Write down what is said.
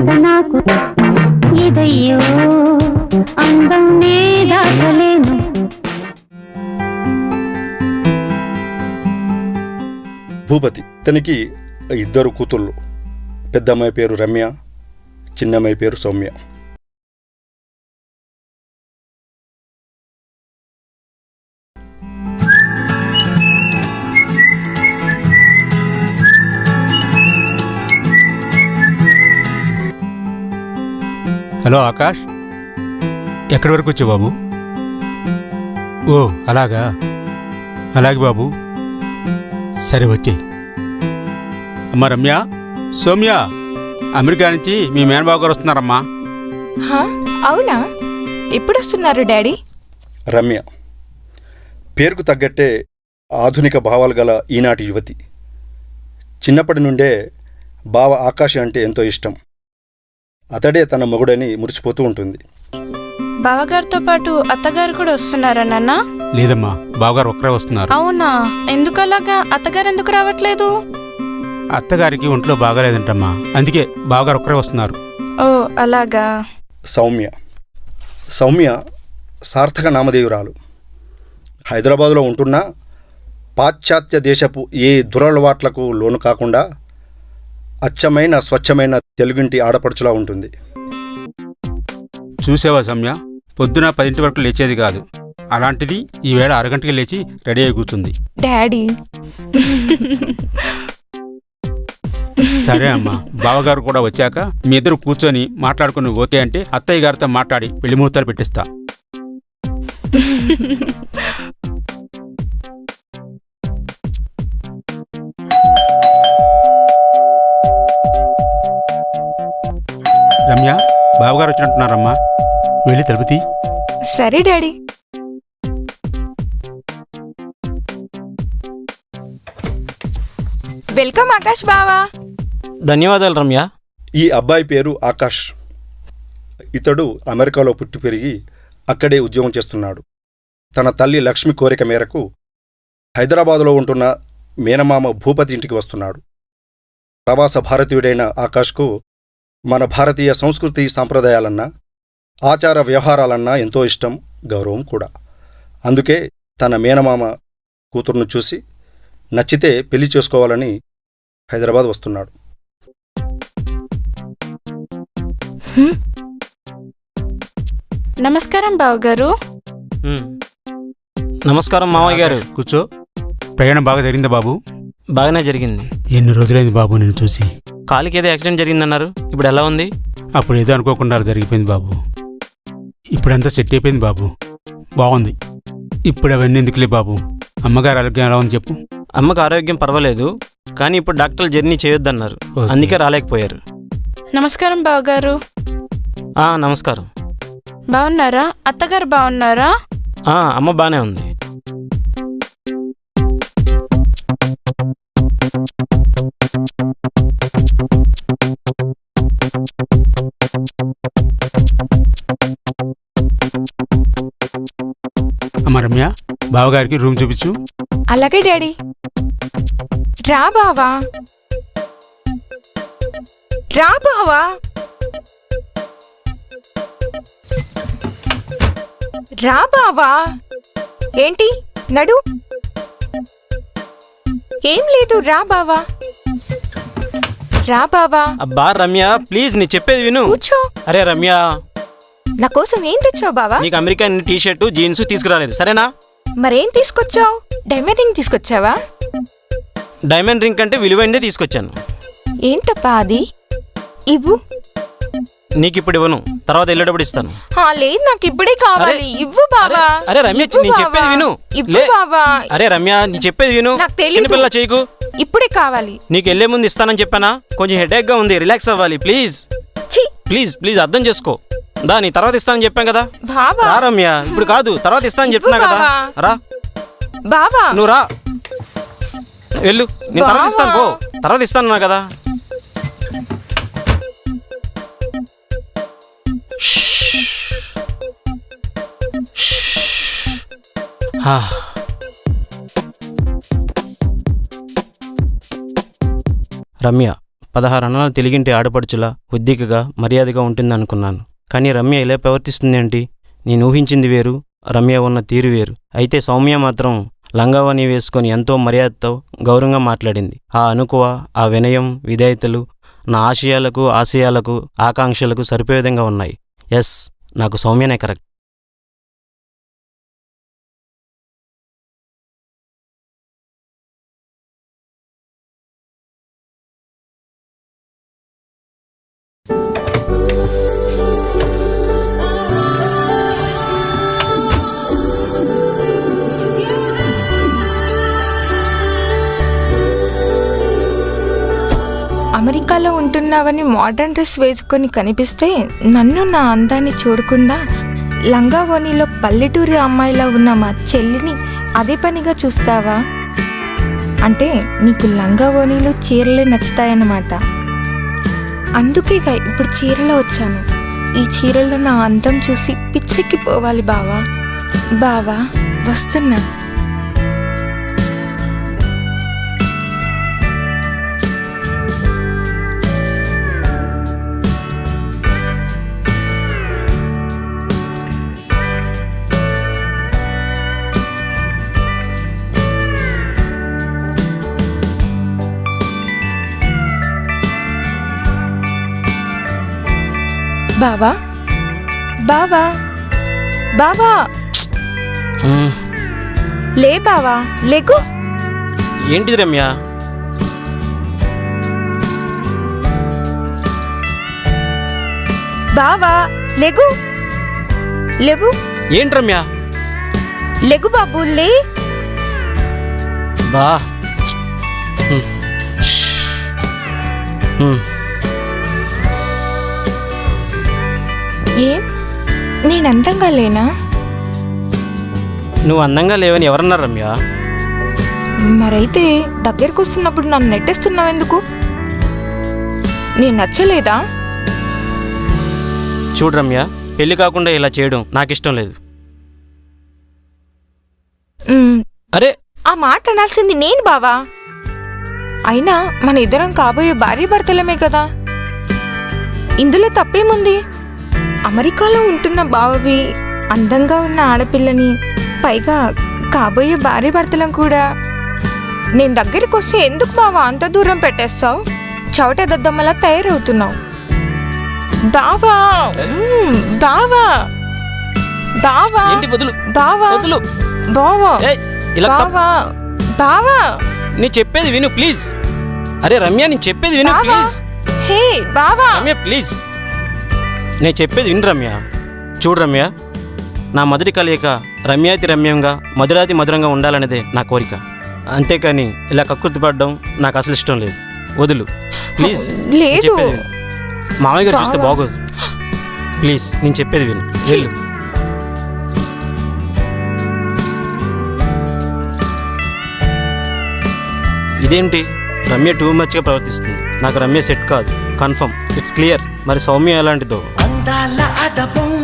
నాకు. ఇదయ్యో అందం నే దాచలేను భూపతి తనకి ఇద్దరు కూతుళ్ళు. పెద్దమ్మాయి పేరు రమ్య చిన్నమ్మాయి పేరు సౌమ్య. హలో ఆకాష్. ఎక్కడి వరకు వచ్చావు బాబు? ఓ అలాగా. అలాగే బాబు. సరే వచ్చే. అమ్మా రమ్య. సౌమ్య అమెరికా నుంచి మీ మేనబాబు గారు వస్తున్నారమ్మా. హా, అవునా? ఎప్పుడు వస్తున్నారు డాడీ? రమ్య పేరుకు తగ్గట్టే ఆధునిక భావాలు గల ఈనాటి యువతి. చిన్నప్పటి నుండే బావ ఆకాశ అంటే ఎంతో ఇష్టం. అతడే తన మొగుడని మురిసిపోతూ ఉంటుంది. బావగారితో పాటు అత్తగారు కూడా వస్తున్నారా నాన్న? లేదమ్మా బావగారు ఒక్కరే వస్తున్నారు. అవునా? ఎందుకు అలాగా అత్తగారు ఎందుకు రావట్లేదు? అత్తగారికి ఒంట్లో బాగాలేదంటమ్మా. అందుకే బావగారు ఒక్కరే వస్తున్నారు. ఓ అలాగా. సౌమ్య. సౌమ్య సార్థక నామధేయురాలు హైదరాబాదులో ఉంటున్నా పాశ్చాత్య దేశపు ఏ దురలవాట్లకు లోను కాకుండా అచ్చమైన స్వచ్ఛమైన తెలుగింటి ఆడపడుచులా ఉంటుంది. చూసావా సౌమ్య? పొద్దున పదింటి వరకు లేచేది కాదు. అలాంటిది ఈవేళ అరగంటకి లేచి రెడీ అయి కూర్చుంది. డాడీ. సరే అమ్మా బావగారు కూడా వచ్చాక మీ ఇద్దరు కూర్చొని మాట్లాడుకుని ఓకే అంటే అత్తయ్య గారితో మాట్లాడి పెళ్ళి ముహూర్తాలు పెట్టిస్తా. రమ్య బావగారు వచ్చినట్టున్నారమ్మా. వెళ్ళి తలుపుతీ. సరే డాడీ. వెల్కమ్ ఆకాష్ బావా. ధన్యవాదాలు రమ్య. ఈ అబ్బాయి పేరు ఆకాష్. ఇతడు అమెరికాలో పుట్టి పెరిగి అక్కడే ఉద్యోగం చేస్తున్నాడు. తన తల్లి లక్ష్మి కోరిక మేరకు హైదరాబాదులో ఉంటున్న మేనమామ భూపతి ఇంటికి వస్తున్నాడు. ప్రవాస భారతీయుడైన ఆకాష్కు మన భారతీయ సంస్కృతి సాంప్రదాయాలన్నా ఆచార వ్యవహారాలన్నా ఎంతో ఇష్టం గౌరవం కూడా. అందుకే తన మేనమామ కూతురును చూసి నచ్చితే పెళ్ళి చేసుకోవాలని హైదరాబాద్ వస్తున్నాడు. నమస్కారం బావగారు. నమస్కారం మావయ్య గారు. కూర్చో. ప్రయాణం బాగా జరిగిందా బాబు? బాగానే జరిగింది. ఎన్ని రోజులైంది బాబు నేను చూసి? కాలికి ఏదో యాక్సిడెంట్ జరిగిందన్నారు. ఇప్పుడు ఎలా ఉంది? అప్పుడు ఏదో అనుకోకుండా జరిగిపోయింది బాబు. ఇప్పుడంతా సెట్ అయిపోయింది బాబు. బాగుంది. ఇప్పుడు అవన్నీ ఎందుకులే బాబు? అమ్మగారు ఆరోగ్యం ఎలా ఉంది చెప్పు. అమ్మకు ఆరోగ్యం పర్వాలేదు. కానీ ఇప్పుడు డాక్టర్లు జర్నీ చేయొద్దన్నారు. ఓకే. అందుకే రాలేకపోయారు. నమస్కారం బావగారు. ఆ నమస్కారం. బాగున్నారా అత్తగారు బాగున్నారా ఆ అమ్మ బాగానే ఉంది. రమ్య బావగారికి రూమ్ చూపించు. అలాగే డాడీ. రా బావా. రా బావా. రా బావా. ఏంటి? నడు. ఏం లేదు రా బావా. రా బావా. అబ్బా రమ్య ప్లీజ్ నీ చెప్పేది విను. కూర్చో. అరే రమ్య. నా కోసం ఏం తెచ్చావు బావా? నీకు అమెరికన్ టీ షర్టు జీన్స్ తీసుకురాలేదు. సరేనా? మరేం తీసుకొచ్చావు? డైమండ్ రింగ్ తీసుకొచ్చావా? డైమండ్ రింగ్ కంటే విలువైందే తీసుకొచ్చాను. ఏంటప్పా అది? ఇవ్వు. నీకు ఇప్పుడు ఇవ్వను. తర్వాత వెళ్ళేటప్పుడు ఇస్తాను. ఆ, లేదు నాకు ఇప్పుడే కావాలి. ఇవ్వు బావా. అరే, రమ్య, ఇవ్వు నేను చెప్పేది బావా. విను. ఇవ్వు లే. బావా. అరే రమ్య నీ చెప్పేది విను. నాకు తెలీదు. చిన్నపిల్ల చేయకు. ఇప్పుడే కావాలి. నీకు వెళ్ళే ముందు ఇస్తానని చెప్పానా? కొంచెం హెడేక్గా ఉంది. రిలాక్స్ అవ్వాలి ప్లీజ్ ఛీ. ప్లీజ్ ప్లీజ్ అర్థం చేసుకో. దా నీ తర్వాత ఇస్తానని చెప్పాను కదా. బావా. రా రమ్య ఇప్పుడు కాదు తర్వాత ఇస్తానని చెప్తున్నా కదా. బావా. రా. బావా. నువ్వు రా. వెళ్ళు నేను తర్వాత బావా. ఇస్తాను పో. తర్వాత ఇస్తాను నా కదా. హా. రమ్య పదహారు అన్నాలు తెలుగింటి ఆడపడుచులా ఉద్దికగా మర్యాదగా ఉంటుందనుకున్నాను. కానీ రమ్య ఇలా ప్రవర్తిస్తుందేంటి? నేను ఊహించింది వేరు రమ్య ఉన్న తీరు వేరు. అయితే సౌమ్య మాత్రం లంగావని వేసుకొని ఎంతో మర్యాదతో గౌరవంగా మాట్లాడింది. ఆ అనుకువ ఆ వినయం విధేయతలు నా ఆశయాలకు ఆశయాలకు ఆకాంక్షలకు సరిపోయే విధంగా ఉన్నాయి. ఎస్ నాకు సౌమ్యనే కరెక్ట్. అమెరికాలో ఉంటున్నావని మోడర్న్ డ్రెస్ వేసుకొని కనిపిస్తే నన్ను నా అందాన్ని చూడకుండా లంగావోనిలో పల్లెటూరి అమ్మాయిలా ఉన్న మా చెల్లిని అదే పనిగా చూస్తావా? అంటే నీకు లంగావోణీలు చీరలే నచ్చుతాయన్నమాట. అందుకేగా ఇప్పుడు చీరలో వచ్చాను. ఈ చీరలో నా అందం చూసి పిచ్చెక్కిపోవాలి బావా. బావా వస్తున్నా. బావా? బావా? బావా. లే బావా లేకు. ఏంటిది రమ్య? బావా లెగు లెగు ఏంటి రమ్య? లెగు బాబు లే. బా. మ్మ్. ఏం? నేను అందంగా లేనా? నువ్వు అందంగా లేవని ఎవరన్నారు రమ్య? మరైతే దగ్గరికి వస్తున్నప్పుడు నన్ను నెట్టేస్తున్నావు ఎందుకు? నేను నచ్చలేదా? చూడు రమ్య పెళ్ళి కాకుండా ఇలా చేయడం నాకు ఇష్టం లేదు. మ్, అరే! ఆ మాట అనాల్సింది నేను బావా. అయినా మన ఇద్దరం కాబోయే భార్య భర్తలమే కదా. ఇందులో తప్పేముంది? అమెరికాలో ఉంటున్న బావవి అందంగా ఉన్న ఆడపిల్లని పైగా కాబోయే భార్య భర్తలం కూడా. నేను దగ్గరికి వస్తే ఎందుకు బావా అంత దూరం పెట్టేస్తావు? చవట దద్దమ్మలా తయారవుతున్నావు. బావా! బావా! బావా! బావా! బావా! బావా! బావా! నీ చెప్పేది విను ప్లీజ్. అరే రమ్య నేను చెప్పేది విను ప్లీజ్. హే బావా! రమ్య ప్లీజ్. నేను చెప్పేది విను రమ్య. చూడు రమ్య నా మొదటి కలయిక రమ్యాతి రమ్యంగా మధురాతి మధురంగా ఉండాలనేదే నా కోరిక. అంతేకాని ఇలా కక్కుర్తిపడడం నాకు అసలు ఇష్టం లేదు. వదులు. ప్లీజ్ లేదు. మామయ్య గారు చూస్తే. బాగోదు. ప్లీజ్ నేను చెప్పేది విను. వెళ్ళు. ఇదేంటి? రమ్య టూ మచ్గా ప్రవర్తిస్తుంది. నాకు రమ్య సెట్ కాదు. కన్ఫర్మ్ ఇట్స్ క్లియర్ మరి సౌమ్య ఎలాంటిదో. அந்த அல அத பொங்க